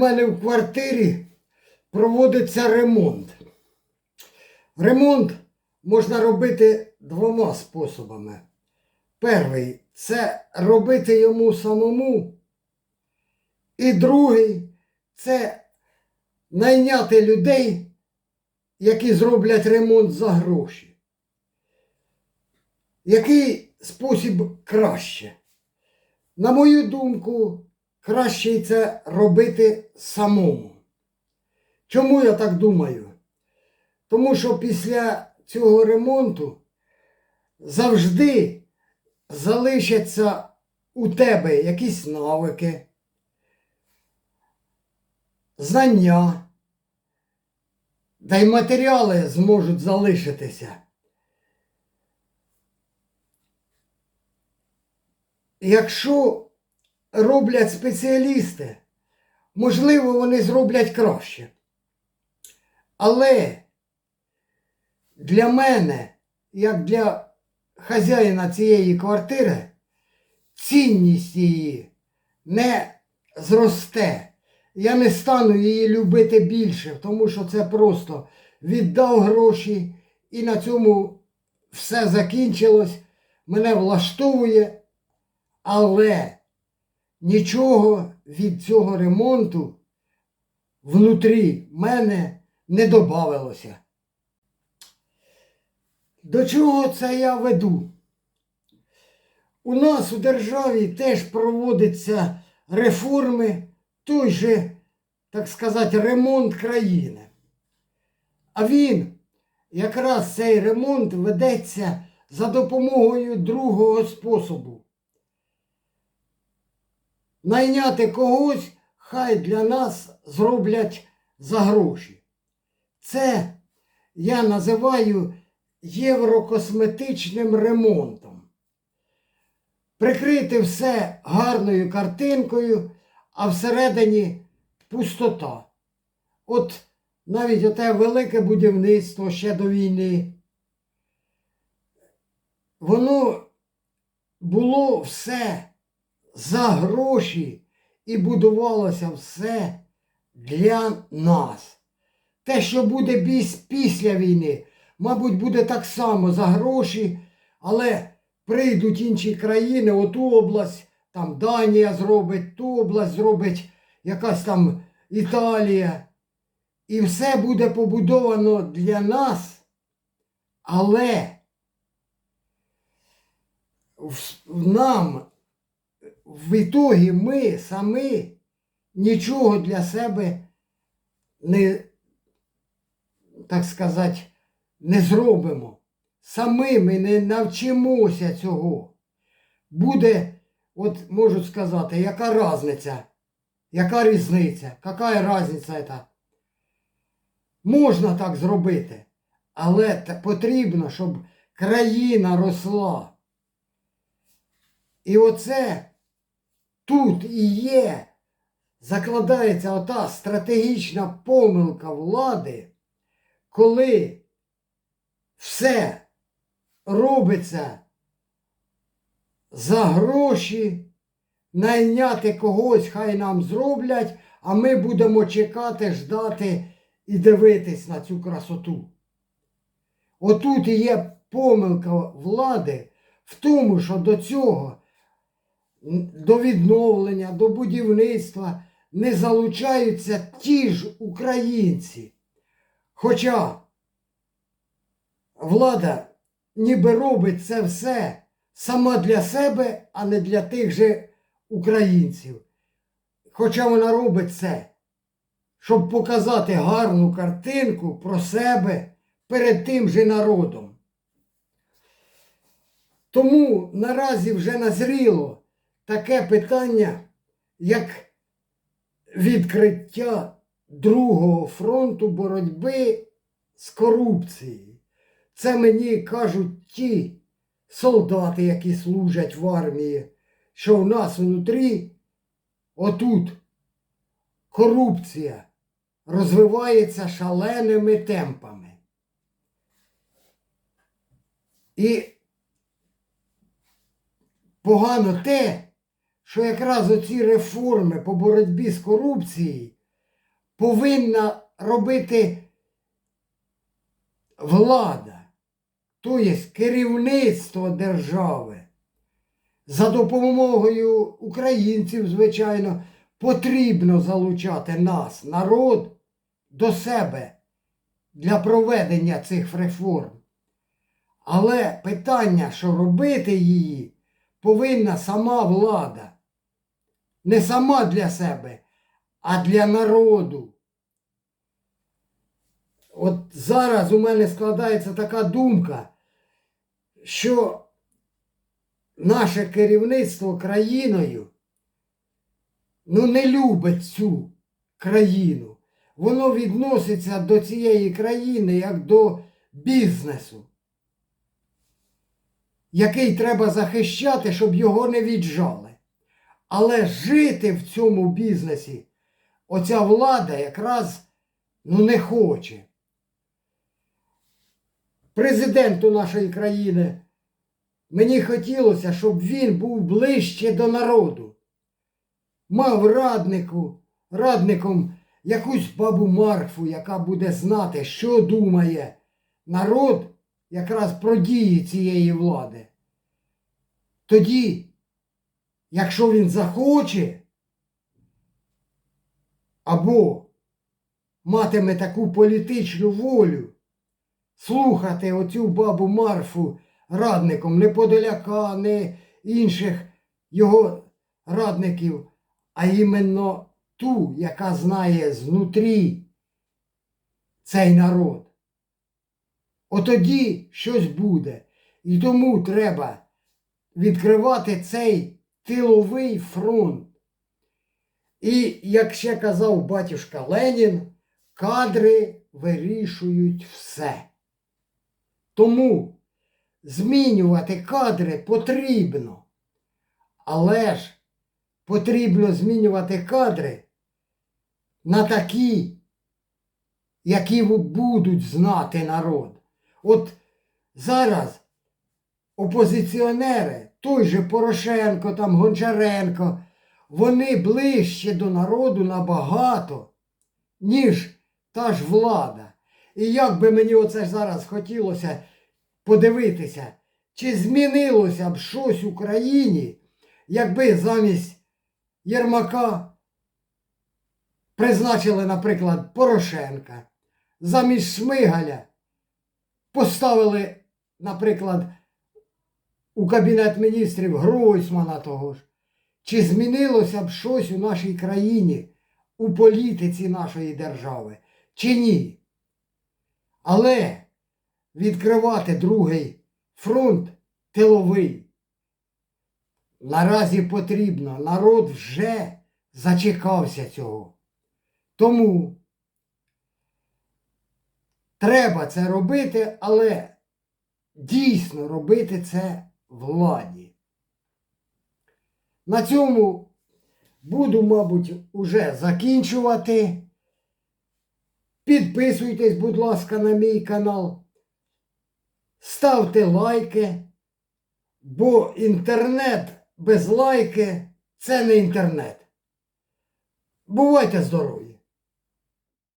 мене в квартирі проводиться ремонт. Ремонт можна робити двома способами. Перший це робити йому самому. І другий це найняти людей, які зроблять ремонт за гроші. Який спосіб краще? На мою думку, краще це робити самому. Чому я так думаю? Тому що після цього ремонту завжди залишаться у тебе якісь навики, знання, та й матеріали зможуть залишитися. Якщо роблять спеціалісти, можливо, вони зроблять краще. Але для мене, як для хазяїна цієї квартири, цінність її не зросте. Я не стану її любити більше, тому що це просто віддав гроші і на цьому все закінчилось. Мене влаштовує, але нічого від цього ремонту внутрі мене не додавалося. До чого це я веду? У нас у державі теж проводяться реформи, той же, так сказати, ремонт країни. А він, якраз цей ремонт ведеться за допомогою другого способу. Найняти когось, хай для нас зроблять за гроші. Це я називаю єврокосметичним ремонтом. Прикрити все гарною картинкою, а всередині пустота. От навіть оте велике будівництво ще до війни. Воно було все за гроші і будувалося все для нас. Те, що буде після війни, мабуть, буде так само за гроші, але прийдуть інші країни, оту область, там Данія зробить, ту область зробить якась там Італія. І все буде побудовано для нас, але нам в ітогі ми самі нічого для себе не, так сказати, не зробимо. Самі ми не навчимося цього. Буде, от можу сказати, яка різниця? Яка різниця? Яка різниця це? Можна так зробити, але потрібно, щоб країна росла. І оце тут і є, закладається ота стратегічна помилка влади, коли все робиться за гроші, найняти когось, хай нам зроблять, а ми будемо чекати, ждати і дивитись на цю красоту. Отут і є помилка влади в тому, що до цього, до відновлення, до будівництва не залучаються ті ж українці. Хоча влада ніби робить це все сама для себе, а не для тих же українців. Хоча вона робить це, щоб показати гарну картинку про себе перед тим же народом. Тому наразі вже назріло таке питання, як відкриття другого фронту боротьби з корупцією. Це мені кажуть ті солдати, які служать в армії, що в нас внутрі, отут, корупція розвивається шаленими темпами. І погано те, що якраз оці реформи по боротьбі з корупцією повинна робити влада, тобто керівництво держави. За допомогою українців, звичайно, потрібно залучати нас, народ, до себе для проведення цих реформ. Але питання, що робити її, повинна сама влада. Не сама для себе, а для народу. От зараз у мене складається така думка, що наше керівництво країною ну, не любить цю країну. Воно відноситься до цієї країни як до бізнесу, який треба захищати, щоб його не віджали. Але жити в цьому бізнесі оця влада якраз ну, не хоче. Президенту нашої країни мені хотілося, щоб він був ближче до народу. Мав раднику, радником якусь бабу Марфу, яка буде знати, що думає народ якраз про дії цієї влади. Тоді, якщо він захоче, або матиме таку політичну волю, слухати оцю бабу Марфу радником, не Подоляка, не інших його радників, а іменно ту, яка знає знутрі цей народ. Отоді щось буде. І тому треба відкривати цей тиловий фронт. І, як ще казав батюшка Ленін, кадри вирішують все. Тому змінювати кадри потрібно. Але ж потрібно змінювати кадри на такі, які будуть знати народ. От зараз опозиціонери, той же Порошенко, там Гончаренко, вони ближче до народу набагато, ніж та ж влада. І як би мені оце зараз хотілося подивитися, чи змінилося б щось в Україні, якби замість Єрмака призначили, наприклад, Порошенка, замість Шмигаля поставили, наприклад, у Кабінет міністрів Гройсмана того ж. Чи змінилося б щось у нашій країні, у політиці нашої держави, чи ні? Але відкривати другий фронт тиловий наразі потрібно. Народ вже зачекався цього. Тому треба це робити, але дійсно робити це владі. На цьому буду, мабуть, уже закінчувати. Підписуйтесь, будь ласка, на мій канал. Ставте лайки, бо інтернет без лайки це не інтернет. Бувайте здорові!